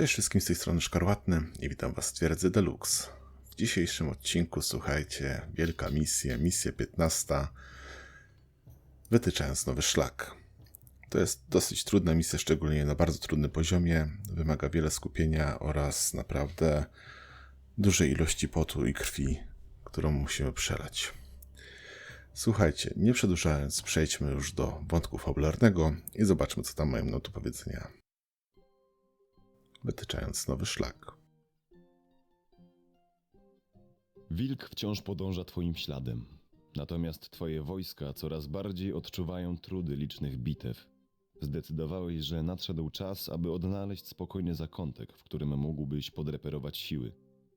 Cześć wszystkim z tej strony Szkarłatny i witam Was w Twierdzy Deluxe. W dzisiejszym odcinku słuchajcie, wielka misja, misja 15, wytyczając nowy szlak. To jest dosyć trudna misja, szczególnie na bardzo trudnym poziomie, wymaga wiele skupienia oraz naprawdę dużej ilości potu i krwi, którą musimy przelać. Słuchajcie, nie przedłużając, przejdźmy już do wątku fabularnego i zobaczmy, co tam mają nam do powiedzenia wytyczając nowy szlak. Wilk wciąż podąża twoim śladem. Natomiast twoje wojska coraz bardziej odczuwają trudy licznych bitew. Zdecydowałeś, że nadszedł czas, aby odnaleźć spokojny zakątek, w którym mógłbyś podreperować siły.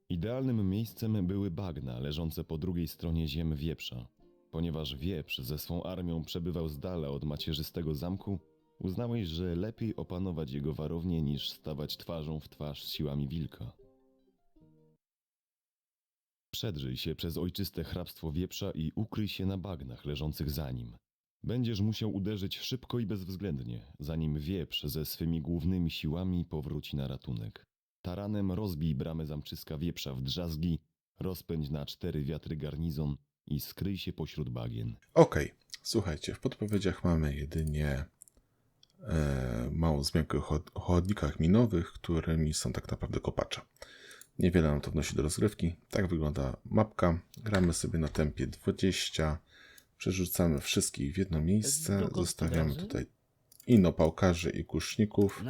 Idealnym miejscem były bagna leżące po drugiej stronie ziem wieprza. Ponieważ wieprz ze swą armią przebywał z dala od macierzystego zamku, uznałeś, że lepiej opanować jego warownię niż stawać twarzą w twarz z siłami wilka. Przedrzyj się przez ojczyste hrabstwo wieprza i ukryj się na bagnach leżących za nim. Będziesz musiał uderzyć szybko i bezwzględnie, zanim wieprz ze swymi głównymi siłami powróci na ratunek. Taranem rozbij bramę zamczyska wieprza w drzazgi, rozpędź na cztery wiatry garnizon i skryj się pośród bagien. Okej, słuchajcie, w podpowiedziach mamy jedynie małą wzmiankę o chod- o chodnikach minowych, którymi są tak naprawdę kopacze. Niewiele nam to wnosi do rozgrywki. Tak wygląda mapka. Gramy sobie na tempie 20. Przerzucamy wszystkich w jedno miejsce. Zostawiamy tutaj inopałkarzy i kuszników.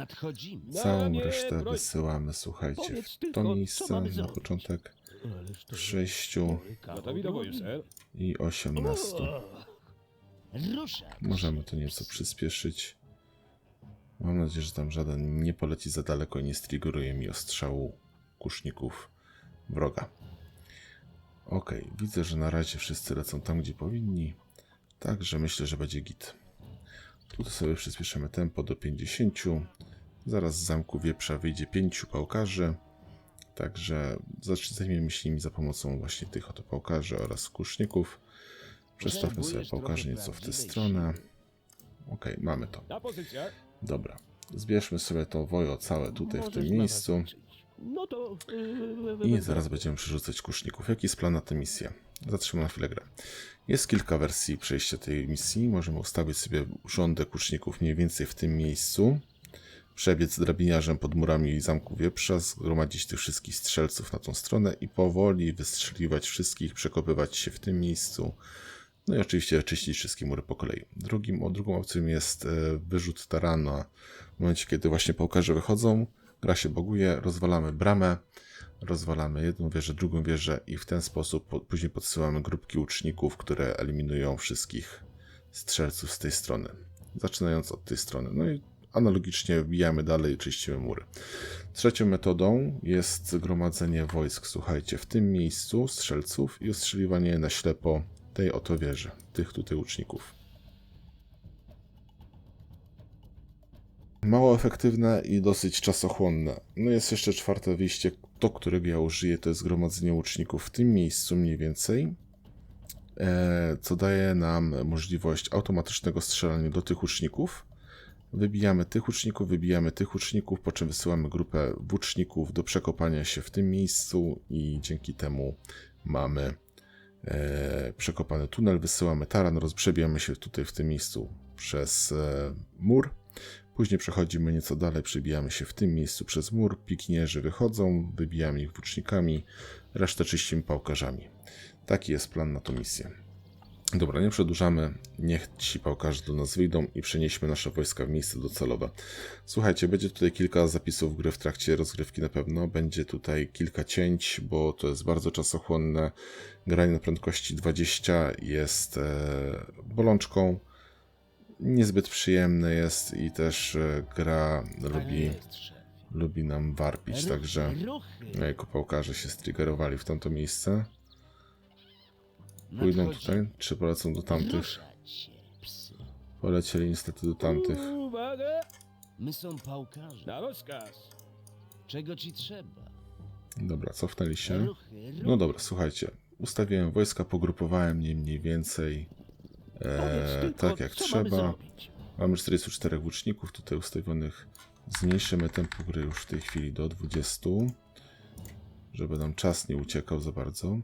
Całą resztę wysyłamy, słuchajcie, w to miejsce na początek Ależ to sześciu Gotowi do boju, ser. i 18. Rusza. Możemy to nieco przyspieszyć. Mam nadzieję, że tam żaden nie poleci za daleko i nie striggeruje mi ostrzału kuszników wroga. Ok, widzę, że na razie wszyscy lecą tam, gdzie powinni. Także myślę, że będzie git. Tu sobie przyspieszymy tempo do 50. Zaraz z zamku wieprza wyjdzie 5 pałkarzy. Także zajmiemy się nimi za pomocą właśnie tych oto pałkarzy oraz kuszników. Przestawmy sobie pałkarzy nieco w tę stronę. Okej, mamy to. Dobra. Zbierzmy sobie to wojo całe tutaj w tym miejscu. No yy, i zaraz będziemy przerzucać kuszników. Jaki jest plan na tę misję? Zatrzymam na chwilę grę. Jest kilka wersji przejścia tej misji. Możemy ustawić sobie rządę kuszników mniej więcej w tym miejscu. Przebiec drabiniarzem pod murami zamku wieprza, zgromadzić tych wszystkich strzelców na tą stronę i powoli wystrzeliwać wszystkich, przekopywać się w tym miejscu. No i oczywiście czyścić wszystkie mury po kolei. Drugim, o, drugą opcją jest e, wyrzut tarana. W momencie, kiedy właśnie pałkarze wychodzą, gra się boguje, rozwalamy bramę, rozwalamy jedną wieżę, drugą wieżę i w ten sposób po, później podsyłamy grupki łuczników, które eliminują wszystkich strzelców z tej strony. Zaczynając od tej strony. No i analogicznie wbijamy dalej i czyścimy mury. Trzecią metodą jest gromadzenie wojsk, słuchajcie, w tym miejscu strzelców i ostrzeliwanie na ślepo tej oto wieży, tych tutaj łuczników. Mało efektywne i dosyć czasochłonne. No jest jeszcze czwarte wyjście, to którego ja użyję, to jest gromadzenie łuczników w tym miejscu mniej więcej, e, co daje nam możliwość automatycznego strzelania do tych łuczników. Wybijamy tych łuczników, wybijamy tych łuczników, po czym wysyłamy grupę włóczników do przekopania się w tym miejscu i dzięki temu mamy przekopany tunel, wysyłamy taran, rozbrzebijamy się tutaj w tym miejscu przez e, mur. Później przechodzimy nieco dalej, przebijamy się w tym miejscu przez mur, pikinierzy wychodzą, wybijamy ich włócznikami, resztę czyścimy pałkarzami. Taki jest plan na tą misję. Dobra, nie przedłużamy. Niech ci pałkarze do nas wyjdą i przenieśmy nasze wojska w miejsce docelowe. Słuchajcie, będzie tutaj kilka zapisów gry w trakcie rozgrywki na pewno. Będzie tutaj kilka cięć, bo to jest bardzo czasochłonne. Granie na prędkości 20 jest e, bolączką. Niezbyt przyjemne jest i też e, gra lubi, lubi nam warpić, także jako pałkarze się striggerowali w tamto miejsce. Pójdą tutaj, czy polecą do tamtych? Polecieli niestety do tamtych. Uwaga! My są pałkarze. Na rozkaz. Czego ci trzeba? Dobra, cofnęli się. No dobra, słuchajcie. Ustawiłem wojska, pogrupowałem je mniej więcej e, tak jak mamy trzeba. Mamy 44 włóczników tutaj ustawionych Zmniejszymy tempo gry już w tej chwili do 20, żeby nam czas nie uciekał za bardzo.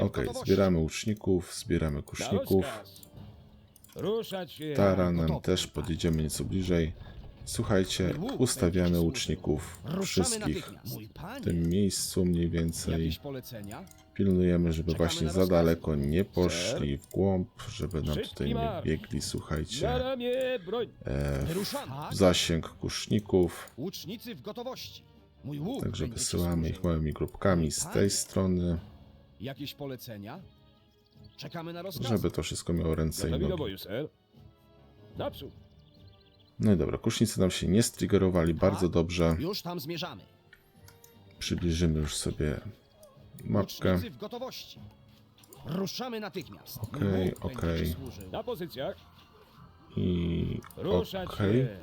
Ok, zbieramy łuczników, zbieramy kuszników. Taranem też podjedziemy nieco bliżej. Słuchajcie, ustawiamy łuczników wszystkich w tym miejscu mniej więcej. Pilnujemy, żeby właśnie za daleko nie poszli w głąb, żeby nam tutaj nie biegli, słuchajcie, e, w zasięg kuszników. Łucznicy w gotowości. Mój łuk Także wysyłamy ich małymi grupkami z tej strony, Jakieś polecenia? Czekamy na rozkaz. żeby to wszystko miało ręce i nogi. Naprzód. No i dobra, kusznicy nam się nie striggerowali bardzo dobrze. Już tam zmierzamy. Przybliżymy już sobie mapkę. W gotowości. Ruszamy natychmiast. Okej, okej. Na pozycjach. I okej. się.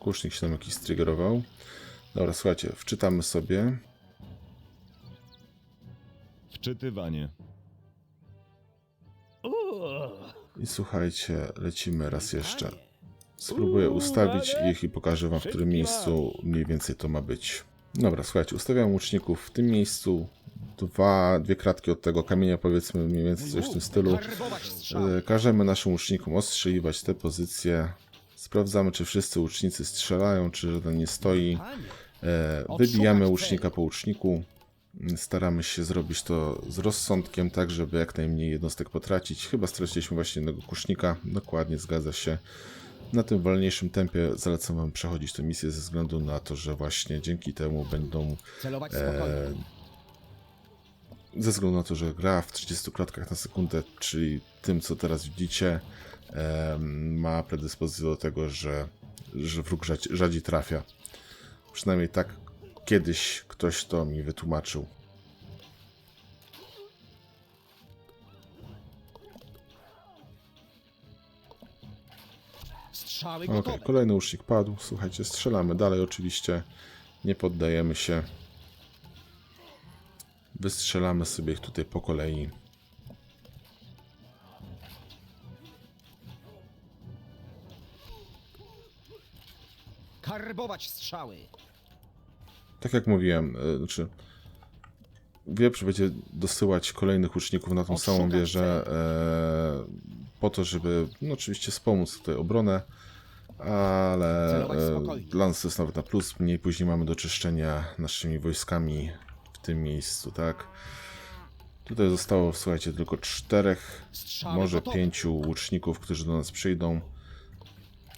Kusznik się nam jakiś striggerował. Dobra, słuchajcie, wczytamy sobie. Wczytywanie. I słuchajcie, lecimy raz jeszcze. Spróbuję ustawić ich i pokażę wam, w którym miejscu mniej więcej to ma być. Dobra, słuchajcie, ustawiam łuczników w tym miejscu. Dwa, dwie kratki od tego kamienia, powiedzmy mniej więcej coś w tym stylu. E, Każemy naszym łucznikom ostrzeliwać te pozycje. Sprawdzamy, czy wszyscy łucznicy strzelają, czy żaden nie stoi. E, Wybijamy łucznika po łuczniku. Staramy się zrobić to z rozsądkiem, tak żeby jak najmniej jednostek potracić. Chyba straciliśmy właśnie jednego kusznika. Dokładnie, zgadza się. Na tym wolniejszym tempie zalecam Wam przechodzić tę misję ze względu na to, że właśnie dzięki temu będą e, ze względu na to, że gra w 30 klatkach na sekundę, czyli tym, co teraz widzicie, ma predyspozycję do tego, że, że wróg rzadziej, rzadziej trafia. Przynajmniej tak kiedyś ktoś to mi wytłumaczył. Strzały Ok, kolejny łucznik padł. Słuchajcie, strzelamy dalej oczywiście. Nie poddajemy się. Wystrzelamy sobie ich tutaj po kolei. Strzały. Tak jak mówiłem, e, znaczy wieprz będzie dosyłać kolejnych łuczników na tą Odszukać samą wieżę e, po to, żeby no, oczywiście wspomóc tutaj obronę, ale Celować e, spokojnie. to jest nawet na plus, mniej później mamy do czyszczenia naszymi wojskami w tym miejscu, tak? Tutaj zostało, słuchajcie, tylko czterech, Strzały może gotowe. pięciu łuczników, którzy do nas przyjdą.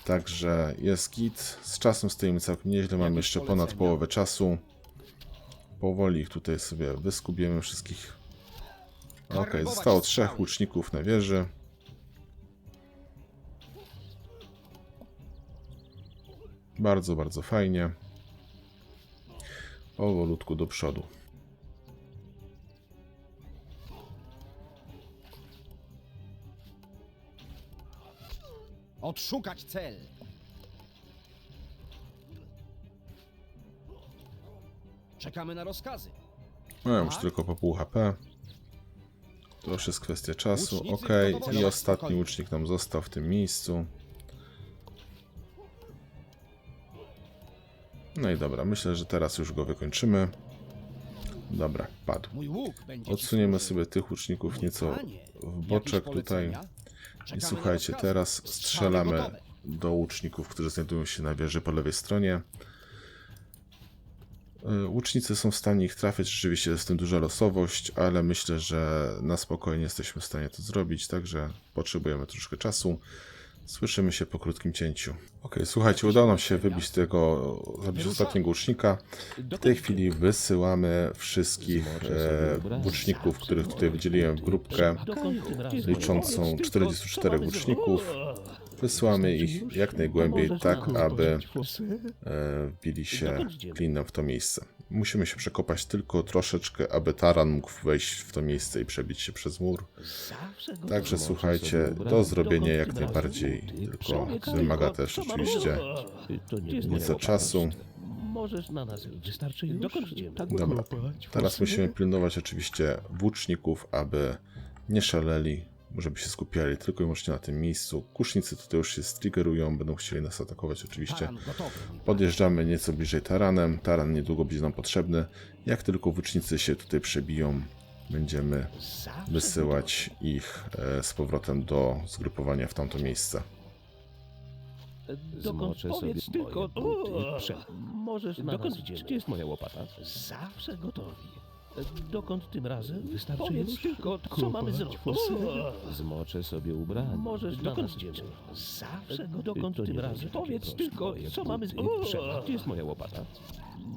Także jest git. Z czasem stoimy całkiem nieźle. Mamy jeszcze ponad połowę czasu. Powoli ich tutaj sobie wyskubiemy wszystkich. Ok, zostało trzech łuczników na wieży. Bardzo, bardzo fajnie. Powolutku do przodu. Odszukać cel. Czekamy na rozkazy. No, już Tak? tylko po pół HP. To już jest kwestia czasu. Łucznicy Ok, i ostatni łucznik nam został w tym miejscu. No i dobra, myślę, że teraz już go wykończymy. Dobra, padł. Mój łuk będzie ci Odsuniemy służył. sobie tych łuczników nieco panie, w jakieś boczek tutaj. polecenia? I słuchajcie, teraz strzelamy do łuczników, którzy znajdują się na wieży po lewej stronie. Y, Łucznicy są w stanie ich trafiać, rzeczywiście jest w tym duża losowość, ale myślę, że na spokojnie jesteśmy w stanie to zrobić, także potrzebujemy troszkę czasu. Słyszymy się po krótkim cięciu. Ok, słuchajcie, udało nam się wybić tego, zabić ostatniego łucznika. W tej chwili wysyłamy wszystkich e, łuczników, których tutaj wydzieliłem w grupkę. liczącą 44 łuczników. Wysyłamy ich jak najgłębiej, tak aby e, wbili się klinem w to miejsce. Musimy się przekopać tylko troszeczkę, aby taran mógł wejść w to miejsce i przebić się przez mur. Także słuchajcie, do zrobienia jak najbardziej, Ty tylko wymaga też oczywiście nieco czasu. Możesz na nas wystarczy już? Tak Dobra, Teraz musimy pilnować oczywiście włóczników, aby nie szaleli, żeby się skupiali tylko i wyłącznie na tym miejscu. Kusznicy tutaj już się striggerują, będą chcieli nas atakować oczywiście. Podjeżdżamy nieco bliżej taranem. Taran niedługo będzie nam potrzebny. Jak tylko włócznicy się tutaj przebiją, będziemy wysyłać ich e, z powrotem do zgrupowania w tamto miejsce. Dokąd Zmoczę powiedz sobie tylko, o, możesz na Dokąd. Gdzie jest moja łopata? Zawsze gotowi. Dokąd tym razem? Wystarczy Powiedz już tylko, co mamy zrobić. fosy. Zmoczę sobie ubranie. Możesz na Dokąd nas idziemy? Zawsze To dokąd nie tym razem? Powiedz proste. tylko, Moje co mamy buty zrobić. Gdzie jest moja łopata?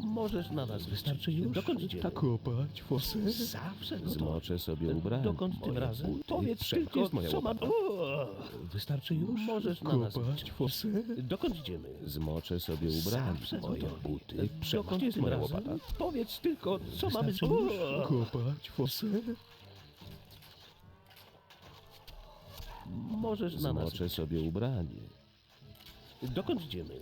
Możesz na nas Wystarczy już Dokąd idziemy? tak kopać fosy. Zawsze gotowi. Zmoczę sobie ubranie. Dokąd tym razem? Powiedz tylko, Gdzie jest moja co łopata? O, Wystarczy już Możesz na nas kopać fosy. Dokąd idziemy? Zmoczę sobie ubranie. Zawsze Moje buty Dokąd jest tym moja razem? łopata? Powiedz tylko, co mamy Wystarczy już kopać fosy. Możesz na nas Zmoczę sobie ubranie. Dokąd idziemy?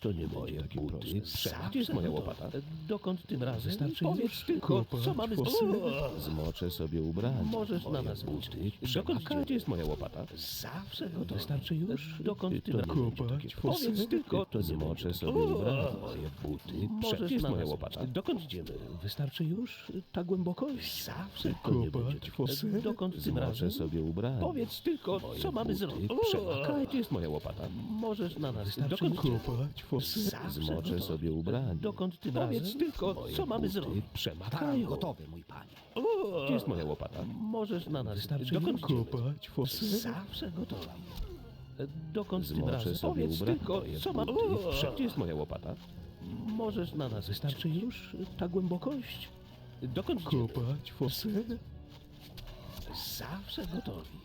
To nie Moje takie buty. proste. Gdzie jest moja łopata? Dokąd tym razem? Wystarczy Powiedz już tylko, kopać co mamy. O, Zmoczę sobie ubranie. Możesz na Moje nas buty. Dokąd Gdzie jest moja łopata? Zawsze gotowi. Wystarczy już Dokąd tym to razem? kopać. Powiedz tylko, To zmoczę sobie ubranie. O, Moje buty. Możesz na moja nas łopata? Dokąd idziemy? Wystarczy już ta głębokość. Zawsze to nie będzie Kopać takie-. Dokąd tym Zmoczę razem? sobie ubranie. Powiedz tylko, Moje co mamy buty. zrobić. Przemaka. Gdzie jest moja łopata? Możesz na nas Wystarczy Dokąd idziemy? kopać fosy. Zawsze Zmoczę sobie ubranie. Dokąd tym Powiedz razem? tylko, Moje co mamy buty zrobić. Przemakają. gotowy, mój panie. O, Gdzie jest moja łopata? Możesz na nas Wystarczy Dokąd idziemy? kopać fosy. Zawsze gotowi. Dokąd tym Zmoczę razem? sobie Powiedz ubranie. tylko, Moje co mamy... buty. O, Gdzie jest moja łopata? Możesz na nas Wystarczy już ta głębokość. Dokąd idziemy? Kopać fosy. Zawsze gotowi.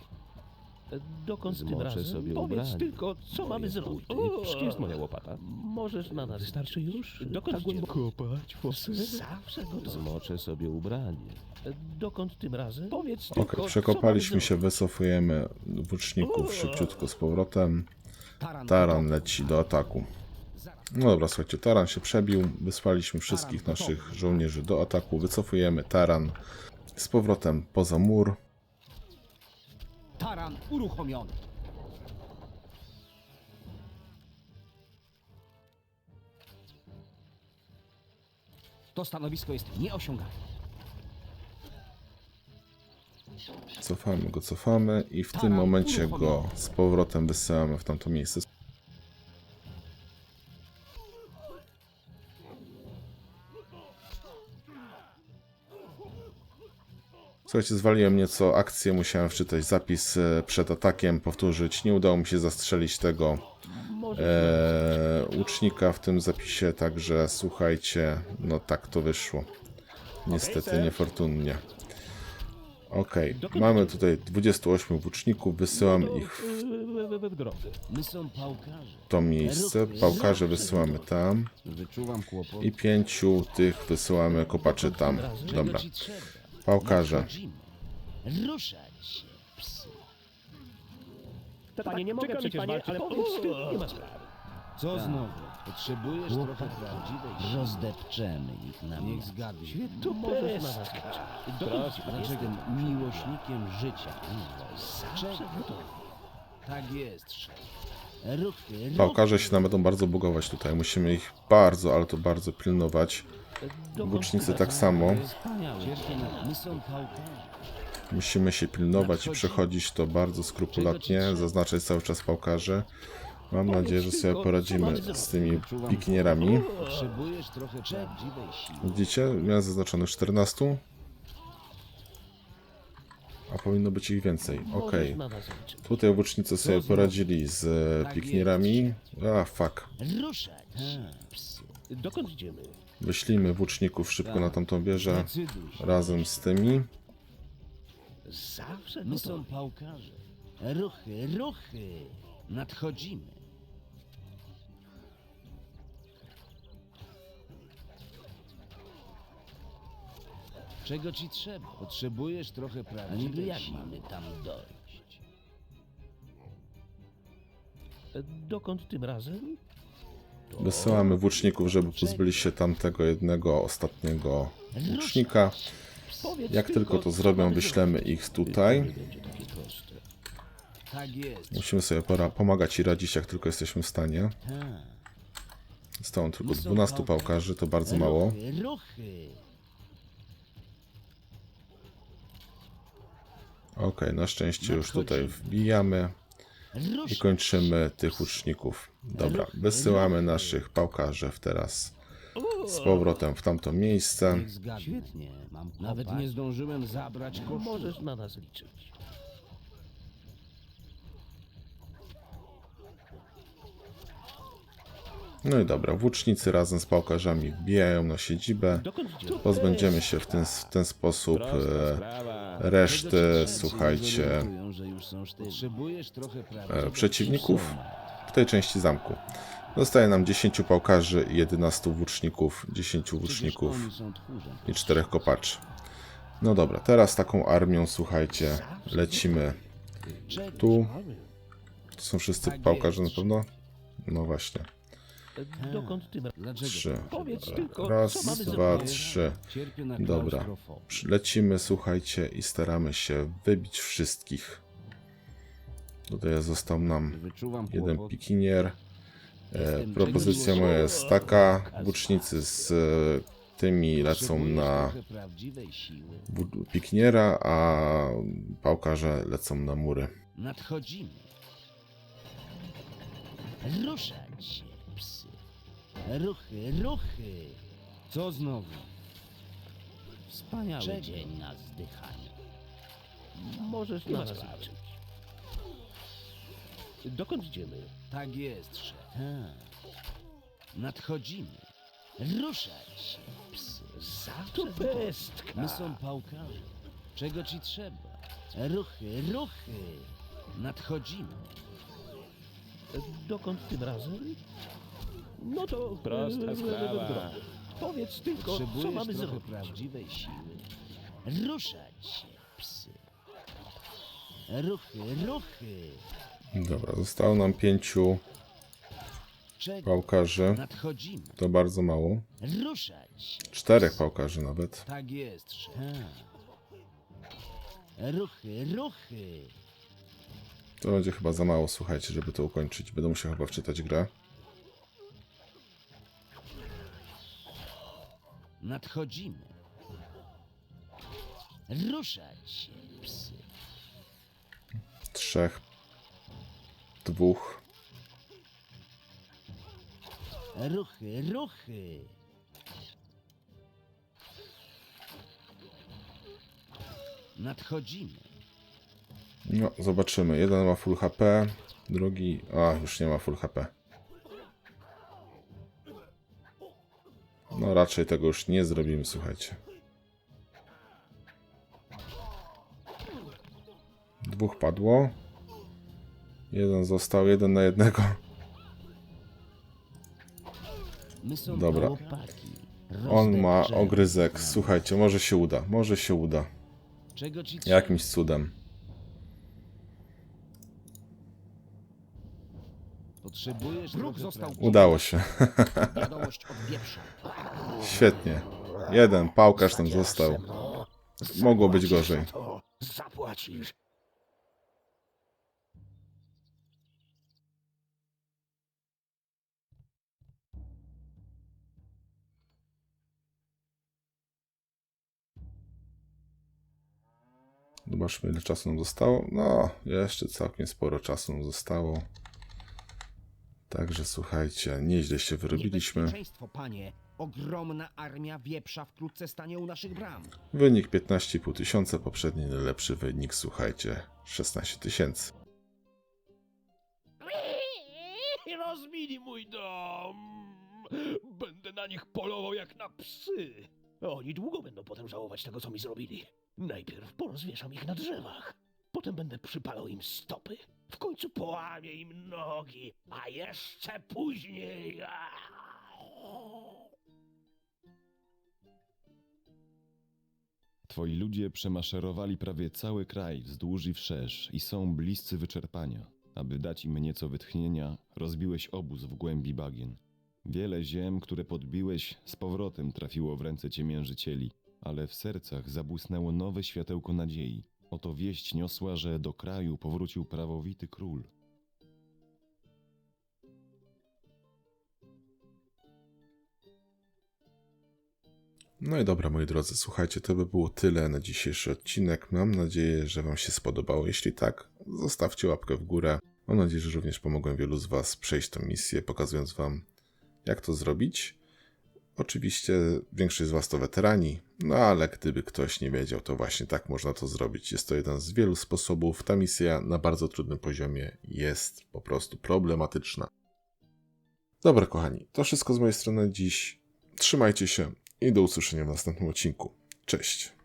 Dokąd tym Zmoczę razem? sobie Powiedz ubranie. tylko, co Moje mamy zrobić. buty. O, Gdzie jest moja łopata? Możesz na nas Wystarczy już Dokąd ta idziemy? głęboko kopać fosy. Zawsze gotowi. Zmoczę sobie ubranie. Dokąd tym razem? Powiedz Ok, tylko, przekopaliśmy się, wycofujemy włóczników szybciutko z powrotem. Taran, gotowy. leci do ataku. No dobra, słuchajcie, Taran się przebił, wysłaliśmy wszystkich gotowy. naszych żołnierzy do ataku, wycofujemy Taran z powrotem poza mur. Taran uruchomiony. To stanowisko jest nieosiągalne. Cofamy go, cofamy i w tym momencie go z powrotem wysyłamy w tamto miejsce. Słuchajcie, zwaliłem nieco akcję, musiałem wczytać zapis e, przed atakiem, powtórzyć. Nie udało mi się zastrzelić tego e, łucznika w tym zapisie, także słuchajcie, no tak to wyszło. Niestety nie Okej, mamy tutaj 28 włóczników, wysyłam ich w pałkarze. to miejsce, pałkarze wysyłamy tam i pięciu tych wysyłamy kopaczy tam. Dobra? Pałkarze. Ruszać się, psy. Panie, nie mogę czekam, przecież panie, walczyć. ale Powiedz tylko, nie ma sprawy. Co znowu? Potrzebujesz trochę prawdziwej Rozdepczemy ich na Niech zgadnie. To możesz na nas Dlaczego miłośnikiem życia? Zawsze gotowi. Tak jest, szef. Ruchy. Pałkarze się nam będą bardzo bugować tutaj, musimy ich bardzo, ale to bardzo pilnować. Łucznicy tak samo. Musimy się pilnować i przechodzić to bardzo skrupulatnie, zaznaczać cały czas pałkarze. Mam nadzieję, że sobie poradzimy z tymi pikinierami. Widzicie? Miałem zaznaczonych 14. A powinno być ich więcej. Liczyć. Tutaj łucznicy sobie poradzili z e, pikinierami. A, fuck. Dokąd idziemy? Wyślijmy włóczników szybko na tamtą wieżę razem z tymi. Zawsze My gotowi. są pałkarze. Ruchy, ruchy. Nadchodzimy. Czego ci trzeba? Potrzebujesz trochę prawdziwej A niby jak mamy tam dojść? Dokąd tym razem? Wysyłamy włóczników, żeby pozbyli się tamtego jednego ostatniego łucznika. Powiedz Jak tylko to zrobią, wyślemy ich To tutaj. Tak jest. Musimy sobie pomagać i radzić, jak tylko jesteśmy w stanie. Tak. Zostało tylko My są 12 pałkarze. pałkarzy, to bardzo mało. Ruchy, Okej, na szczęście już tutaj wbijamy i kończymy tych łuczników. Dobra, wysyłamy naszych pałkarzy teraz z powrotem w tamto miejsce. Świetnie. Mam Nawet nie zdążyłem zabrać koszula. Możesz na nas liczyć. No i dobra, włócznicy razem z pałkarzami wbijają na siedzibę. Pozbędziemy się w ten, w ten sposób e, reszty, słuchajcie, e, przeciwników w tej części zamku. Zostaje nam 10 pałkarzy i 11 włóczników, 10 włóczników i 4 kopaczy. No dobra, teraz taką armią, słuchajcie, lecimy tu. To są wszyscy pałkarze na pewno? No właśnie. Dokąd tym Dlaczego? Trzy. Powiedz tylko, co Raz, mamy dwa, zrobić. trzy. Cierpię na Dobra. klaustrofobię. Lecimy, słuchajcie, i staramy się wybić wszystkich. Tutaj został nam Wyczuwam jeden kłopot. pikinier. E, Jestem propozycja czegoś moja jest taka. Włócznicy z e, tymi lecą Potrzebujesz na trochę prawdziwej siły. wó- pikiniera, a pałkarze lecą na mury. Nadchodzimy. Ruszać się, psy. Ruchy, ruchy. Co znowu? Wspaniały Czego? dzień na zdychanie. Możesz Nie na nas liczyć. Dokąd idziemy? Tak jest, szef. Tak. Nadchodzimy. Ruszać się, psy. To pestka. My są pałkarze. Czego ci trzeba? Ruchy, ruchy. Nadchodzimy. Dokąd tym razem? No to... Prosta e, sprawa. drogę. Powiedz tylko, co mamy trochę zrobić. prawdziwej siły. Ruszać się, psy. Ruchy, ruchy. Dobra, zostało nam pięciu Czego? pałkarzy. Nadchodzimy. To bardzo mało. Ruszać się. Czterech pałkarzy nawet. Tak jest, szef. Ruchy, ruchy. To będzie chyba za mało, słuchajcie, żeby to ukończyć. Będę musiał chyba wczytać grę. Nadchodzimy. Ruszać się, psy. Trzech. Dwóch. Ruchy, ruchy. Nadchodzimy. No, zobaczymy. Jeden ma full HP, drugi... A, już nie ma full HP. No, raczej tego już nie zrobimy, słuchajcie. Dwóch padło. Jeden został, jeden na jednego. Dobra. On ma ogryzek. Słuchajcie, może się uda. Może się uda. Jakimś cudem. Potrzebujesz Wróg został Udało się. Wiadomość od wieprza. Świetnie. Jeden pałkarz tam został. Mogło być gorzej. Zapłacisz. Zobaczmy, ile czasu nam zostało. No, jeszcze całkiem sporo czasu nam zostało. Także słuchajcie, nieźle się wyrobiliśmy. Panie. Ogromna armia wieprza wkrótce stanie u naszych bram. Wynik 15,5 tysiąca, poprzedni najlepszy wynik, słuchajcie, 16 tysięcy. Rozbili mój dom. Będę na nich polował jak na psy. Oni długo będą potem żałować tego, co mi zrobili. Najpierw porozwieszam ich na drzewach. Potem będę przypalał im stopy. W końcu połamię im nogi. A jeszcze później... Twoi ludzie przemaszerowali prawie cały kraj wzdłuż i wszerz i są bliscy wyczerpania. Aby dać im nieco wytchnienia, rozbiłeś obóz w głębi bagien. Wiele ziem, które podbiłeś, z powrotem trafiło w ręce ciemiężycieli, ale w sercach zabłysnęło nowe światełko nadziei. Oto wieść niosła, że do kraju powrócił prawowity król. No i dobra, moi drodzy, słuchajcie, to by było tyle na dzisiejszy odcinek. Mam nadzieję, że Wam się spodobało. Jeśli tak, zostawcie łapkę w górę. Mam nadzieję, że również pomogłem wielu z Was przejść tę misję, pokazując Wam, jak to zrobić. Oczywiście większość z Was to weterani, no ale gdyby ktoś nie wiedział, to właśnie tak można to zrobić. Jest to jeden z wielu sposobów. Ta misja na bardzo trudnym poziomie jest po prostu problematyczna. Dobra, kochani, to wszystko z mojej strony dziś. Trzymajcie się i do usłyszenia w następnym odcinku. Cześć.